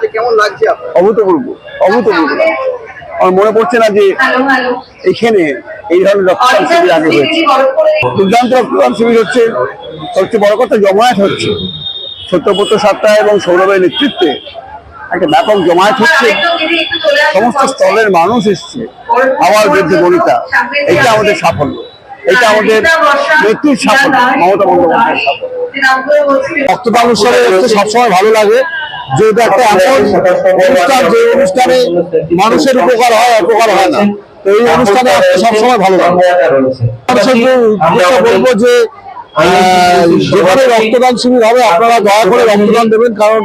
হচ্ছে কেমন লাগছে অভূতপূর্ব অভূতপূর্ব। আমার মনে পড়ছে না যে এখানে এই ধরনের রক্তদান শিবির আগে হয়েছে। দুর্দান্ত রক্তদান শিবির হচ্ছে সবচেয়ে বড় কথা জমায়েত হচ্ছে। সত্যব্রত সাতটা এবং সৌরভের নেতৃত্বে একটা ব্যাপক জমায়েত হচ্ছে। সমস্ত স্তরের মানুষ এসছে। আবার বৃদ্ধ বনিতা। এটা আমাদের সাফল্য। এটা আমাদের নেত্রীর সাফল্য মমতা বন্দ্যোপাধ্যায়ের সাফল্য রক্তদান উৎসবে সবসময় ভালো লাগে। যে একটা এমন অনুষ্ঠান যে অনুষ্ঠানে মানুষের উপকার হয় অপকার হয় না। তো এই অনুষ্ঠানে আসতে সবসময় ভালো লাগে। যে বলব যে যেখানে রক্তদান শিবির হবে আপনারা দয়া করে রক্তদান দেবেন কারণ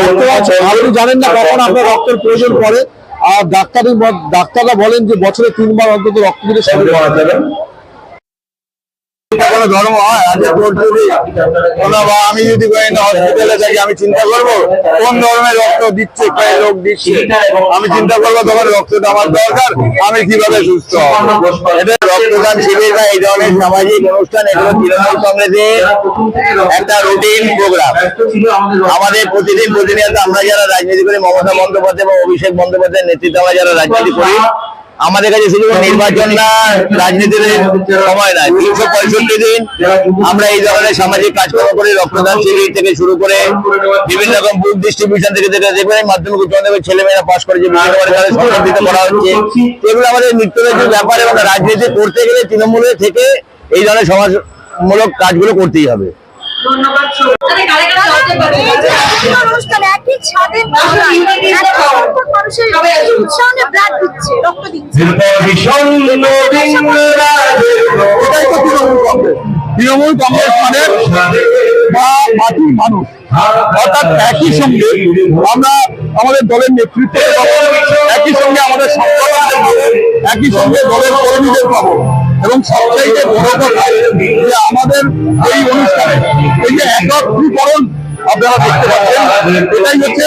রক্তদান আপনি জানেন না কখন আপনার রক্তের প্রয়োজন পড়ে। আর ডাক্তারি ডাক্তাররা বলেন যে বছরে তিনবার অন্তত রক্ত দিলে শরীর কোনো ধর্ম হয় বা আমি যদি হসপিটালে থাকি আমি চিন্তা করব, কোন ধর্মের রক্ত দিচ্ছে, কে লোক দিচ্ছে? আমি চিন্তা করব তখন রক্তটা আমার দরকার, আমি কীভাবে সুস্থ এটা রক্তদান শিবির বা এই ধরনের সামাজিক অনুষ্ঠান, এগুলো তৃণমূল কংগ্রেসের একটা রুটিন প্রোগ্রাম আমাদের প্রতিদিন প্রতিনিয়ত আমরা যারা রাজনীতি করি, মমতা বন্দ্যোপাধ্যায় এবং অভিষেক বন্দ্যোপাধ্যায়ের নেতৃত্বে আমরা যারা রাজনীতি করি আমাদের কাছে শুধু নির্বাচন না রাজনীতির সময় নয় তিনশো পঁয়ষট্টি দিন আমরা এই ধরনের সামাজিক কাজকর্ম করে রক্তদান শিবির থেকে শুরু করে বিভিন্ন রকম বুক ডিস্ট্রিবিউশন থেকে থেকে দেখবেন মাধ্যমিক উচ্চ মাধ্যমিক ছেলেমেয়েরা পাশ করে যে বিভিন্ন তাদের সম্মানিত করা হচ্ছে এগুলো আমাদের নিত্য নৈতিক ব্যাপার এবং রাজনীতি করতে গেলে তৃণমূলের থেকে এই ধরনের সমাজমূলক কাজগুলো করতেই হবে। ধন্যবাদ ব্লাড দিচ্ছে রক্ত দিচ্ছে তৃণমূল কংগ্রেস মানে বা মানুষ অর্থাৎ একই সঙ্গে আমরা আমাদের দলের নেতৃত্ব একই সঙ্গে আমাদের একই সঙ্গে দলের কর্মীদের পাবো। এবং সবচাইতে বড় কথা যে আমাদের এই অনুষ্ঠানে এই যে একত্রীকরণ আপনারা দেখতে পাচ্ছেন এটাই হচ্ছে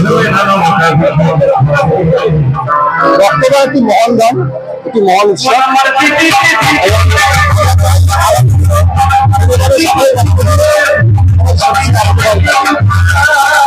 রক্তদান একটি মহান দান একটি মহান উৎসব।